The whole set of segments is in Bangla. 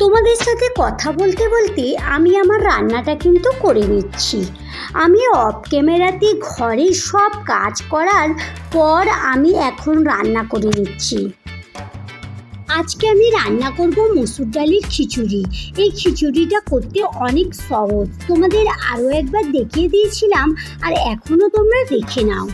তোমাদের সাথে কথা বলতে বলতে আমি আমার রান্নাটা কিন্তু করে নিচ্ছি। আমি অফ ক্যামেরাতে ঘরে সব কাজ করার পর আমি এখন রান্না করে নিচ্ছি। আজকে আমি রান্না করব মসুর ডালের খিচুড়ি। এই খিচুড়িটা করতে অনেক সহজ। তোমাদের আরও একবার দেখিয়ে দিয়েছিলাম আর এখনও তোমরা দেখে নাও।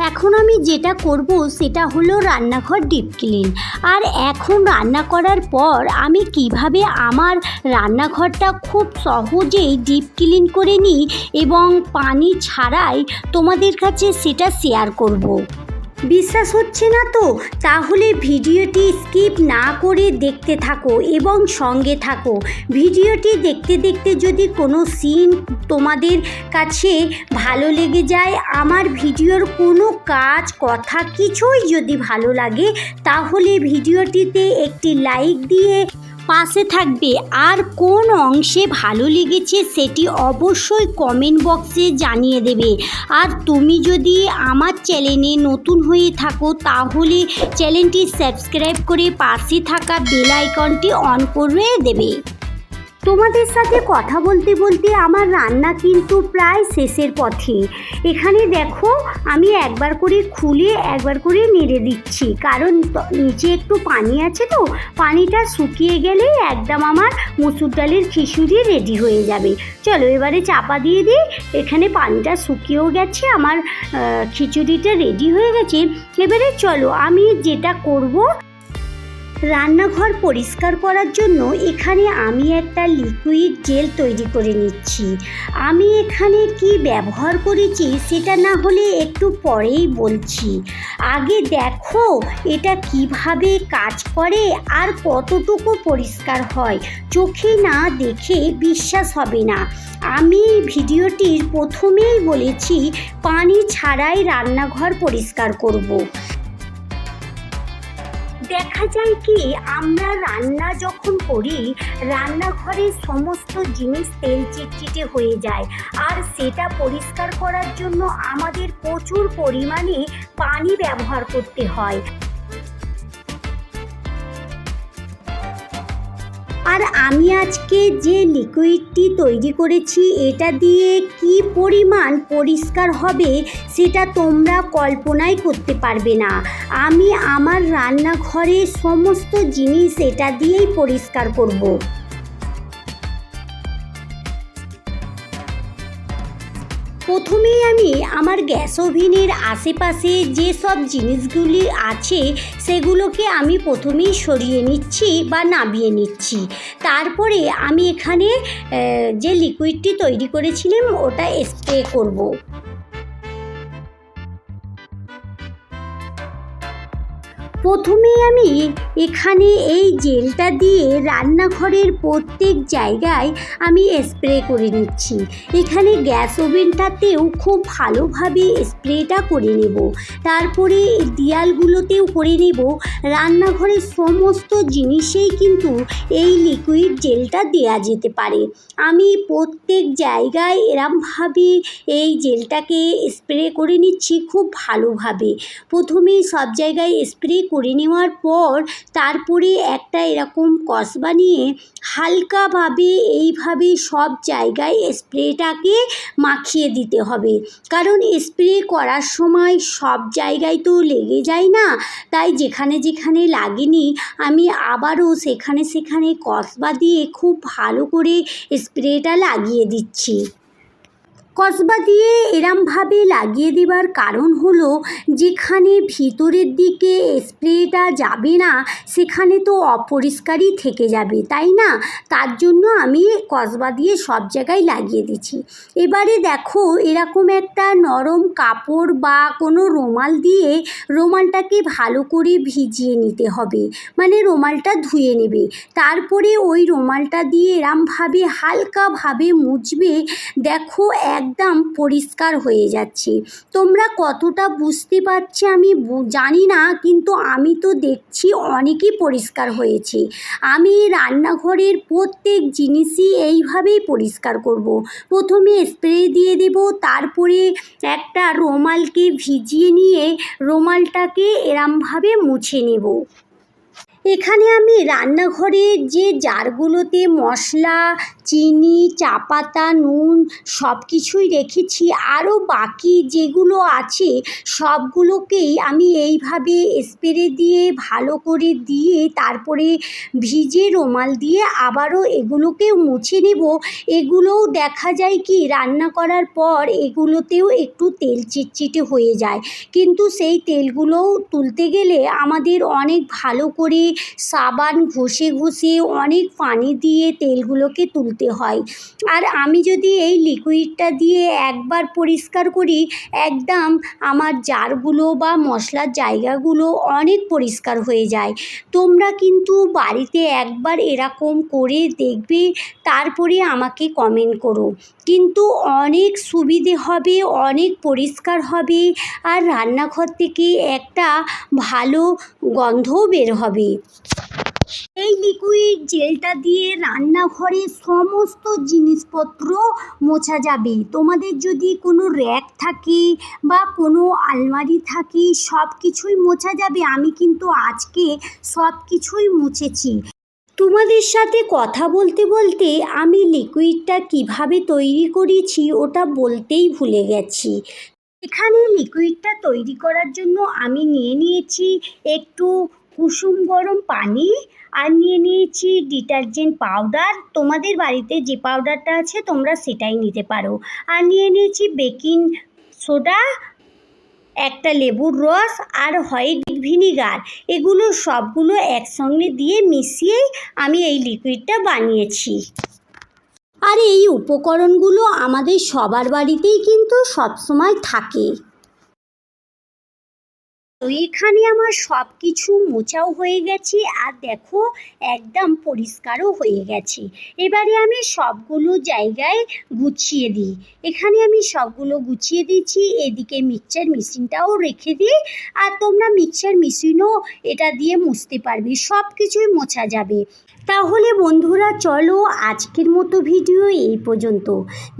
এখন আমি যেটা করব সেটা হলো রান্নাঘর ডিপ ক্লিন আর এখন রান্না করার পর আমি কীভাবে আমার রান্নাঘরটা খুব সহজেই ডিপ ক্লিন করে নিই এবং পানি ছাড়াই তোমাদের কাছে সেটা শেয়ার করব। বিশ্বাস হচ্ছে না তো? তাহলে ভিডিওটি স্কিপ না করে দেখতে থাকো এবং সঙ্গে থাকো। ভিডিওটি দেখতে দেখতে যদি কোনো সিন তোমাদের কাছে ভালো লেগে যায়, আমার ভিডিওর কোনো কাজ, কথা কিছুই যদি ভালো লাগে, তাহলে ভিডিওটিতে একটি লাইক দিয়ে পাশে থাকবে আর কোন অংশে ভালো লেগেছে সেটি অবশ্যই কমেন্ট বক্সে জানিয়ে দেবে। আর তুমি যদি আমার চ্যানেলে নতুন হয়ে থাকো, তাহলে চ্যানেলটি সাবস্ক্রাইব করে পাশে থাকা বেল আইকনটি অন করে দেবে। তোমাদের সাথে কথা বলতে বলতে আমার রান্না কিন্তু প্রায় শেষের পথে। এখানে দেখো, আমি একবার করে খুলে একবার করে নেড়ে দিচ্ছি। কারণ নিচে একটু পানি আছে তো, পানিটা শুকিয়ে গেলে একদম আমার মুসুর ডালের খিচুড়ি রেডি হয়ে যাবে। চলো এবারে চাপা দিয়ে দিই, এখানে পানিটা শুকিয়েও গেছে, আমার খিচুড়িটা রেডি হয়ে গেছে। এবারে চলো, আমি যেটা করব রান্নাঘর পরিষ্কার করার জন্য এখানে আমি একটা লিকুইড জেল তৈরি করে নিচ্ছি। আমি এখানে কি ব্যবহার করেছি সেটা না হলে একটু পরেই বলছি। আগে দেখো এটা কীভাবে কাজ করে আর কতটুকু পরিষ্কার হয়। চোখে না দেখে বিশ্বাস হবে না। আমি ভিডিওটির প্রথমেই বলেছি, পানি ছাড়াই রান্নাঘর পরিষ্কার করব। দেখা যায় কি, আমরা রান্না যখন করি রান্নাঘরের সমস্ত জিনিস তেল চিটচিটে হয়ে যায়। আর সেটা পরিষ্কার করার জন্য আমাদের প্রচুর পরিমাণে পানি ব্যবহার করতে হয়। আর আমি আজকে যে লিকুইডটি তৈরি করেছি, এটা দিয়ে কি পরিমাণ পরিষ্কার হবে, সেটা তোমরা কল্পনাই করতে পারবে না আমি আমার রান্নাঘরে সমস্ত জিনিস এটা দিয়েই পরিষ্কার করব। প্রথমেই আমি আমার গ্যাস ওভেনের আশেপাশে যে সব জিনিসগুলি আছে সেগুলোকে আমি প্রথমেই সরিয়ে নিচ্ছি বা নামিয়ে নিচ্ছি তারপরে আমি এখানে যে লিকুইডটি তৈরি করেছিলাম, ওটা স্প্রে করব। প্রথমেই আমি এখানে এই জেলটা দিয়ে রান্নাঘরের প্রত্যেক জায়গায় আমি স্প্রে করে নিচ্ছি। এখানে গ্যাস ওভেনটাতেও খুব ভালোভাবে স্প্রেটা করে নেব। তারপরে দেয়ালগুলোতেও করে নেব। রান্নাঘরের সমস্ত জিনিসেই কিন্তু এই লিকুইড জেলটা দেয়া যেতে পারে। আমি প্রত্যেক জায়গায় এরমভাবে এই জেলটাকে স্প্রে করে নিচ্ছি খুব ভালোভাবে। প্রথমে সব জায়গায় স্প্রে করে নেওয়ার পর তারপরে একটা এরকম কসবা নিয়ে হালকাভাবে এইভাবে সব জায়গায় স্প্রেটাকে মাখিয়ে দিতে হবে। কারণ স্প্রে করার সময় সব জায়গায় তো লেগে যায় না। তাই যেখানে যেখানে লাগেনি, আমি আবারও সেখানে সেখানে কসবা দিয়ে খুব ভালো করে স্প্রেটা লাগিয়ে দিচ্ছি। কসবা দিয়ে এরমভাবে লাগিয়ে দেবার কারণ হলো, যেখানে ভিতরের দিকে স্প্রেটা যাবে না, সেখানে তো অপরিষ্কারই থেকে যাবে, তাই না? তার জন্য আমি কসবা দিয়ে সব জায়গায় লাগিয়ে দিচ্ছি এবারে দেখো, এরকম একটা নরম কাপড় বা কোনো রুমাল দিয়ে রুমালটাকে ভালো করে ভিজিয়ে নিতে হবে। মানে রুমালটা ধুয়ে নেবে। তারপরে ওই রুমালটা দিয়ে এরমভাবে হালকাভাবে মুছবে। দেখো একদম পরিষ্কার হয়ে যাচ্ছে। তোমরা কতটা বুঝতে পারছি আমি জানি না, কিন্তু আমি তো দেখছি অনেকই পরিষ্কার হয়েছে। আমি রান্নাঘরের প্রত্যেক জিনিসই এইভাবেই পরিষ্কার করব। প্রথমে স্প্রে দিয়ে দেব, তারপরে একটা রুমালকে ভিজিয়ে নিয়ে রুমালটাকে এরমভাবে মুছে নেব। এখানে আমি রান্নাঘরে যে জারগুলোতে মশলা, চিনি চা পাতা নুন সব কিছুই রেখেছি, আরও বাকি যেগুলো আছে সবগুলোকেই আমি এইভাবে স্প্রে দিয়ে, ভালো করে দিয়ে, তারপরে ভিজে রুমাল দিয়ে আবারও এগুলোকেও মুছে নেব। এগুলোও দেখা যায় কি, রান্না করার পর এগুলোতেও একটু তেল চিটচিটে হয়ে যায়। কিন্তু সেই তেলগুলোও তুলতে গেলে আমাদের অনেক ভালো করে সাবান ঘষে ঘষে অনেক পানি দিয়ে তেলগুলোকে তুলতে হয়। আর আমি যদি এই লিকুইডটা দিয়ে একবার পরিষ্কার করি, একদম আমার জারগুলো বা মশলার জায়গাগুলো অনেক পরিষ্কার হয়ে যায়। তোমরা কিন্তু বাড়িতে একবার এরকম করে দেখবে, তারপরে আমাকে কমেন্ট করো। কিন্তু অনেক সুবিধে হবে, অনেক পরিষ্কার হবে, আর রান্নাঘর থেকে একটা ভালো গন্ধও বের হবে। এই লিকুইড জেলটা দিয়ে রান্নাঘরের সমস্ত জিনিসপত্র মোছা যাবে। তোমাদের যদি কোনো র্যাক থাকে বা কোনো আলমারি থাকে সব কিছুই মোছা যাবে। আমি কিন্তু আজকে সব কিছুই মুছেছি। তোমাদের সাথে কথা বলতে বলতে আমি লিকুইডটা কীভাবে তৈরি করেছি ওটা বলতেই ভুলে গেছি। এখানে লিকুইডটা তৈরি করার জন্য আমি নিয়ে নিয়েছি একটু কুসুম গরম পানি আর নিয়ে নিয়েছি ডিটারজেন্ট পাউডার। তোমাদের বাড়িতে যে পাউডারটা আছে তোমরা সেটাই নিতে পারো। আর নিয়ে নিয়েছি বেকিং সোডা, একটা লেবুর রস আর হোয়াইট ভিনিগার। এগুলো সবগুলো একসঙ্গে দিয়ে মিশিয়ে আমি এই লিকুইডটা বানিয়েছি। আর এই উপকরণগুলো আমাদের সবার বাড়িতেই কিন্তু সবসময় থাকে। তো এখানে আমার সব কিছু মোচাও হয়ে গেছে আর দেখো একদম পরিষ্কারও হয়ে গেছে। এবারে আমি সবগুলো জায়গায় গুছিয়ে দিই। এখানে আমি সবগুলো গুছিয়ে দিচ্ছি এদিকে মিক্সচার মেশিনটাও রেখে দিই আর তোমরা মিক্সচার মেশিনও এটা দিয়ে মুছতে পারবে সব কিছুই মোছা যাবে। তাহলে বন্ধুরা চলো আজকের মতো ভিডিও এই পর্যন্ত।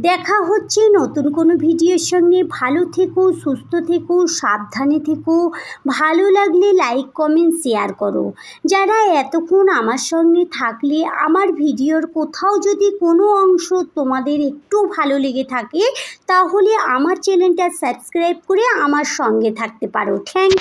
দেখা হচ্ছে নতুন কোনো ভিডিওর সঙ্গে। ভালো থেকো, সুস্থ থেকো, সাবধানে থেকো। ভালো লাগলে লাইক কমেন্ট শেয়ার করো। যারা এতক্ষণ আমার সঙ্গে থাকলে, আমার ভিডিওর কোথাও যদি কোনো অংশ তোমাদের একটু ভালো লেগে থাকে, তাহলে আমার চ্যানেলটা সাবস্ক্রাইব করে আমার সঙ্গে থাকতে পারো। থ্যাংক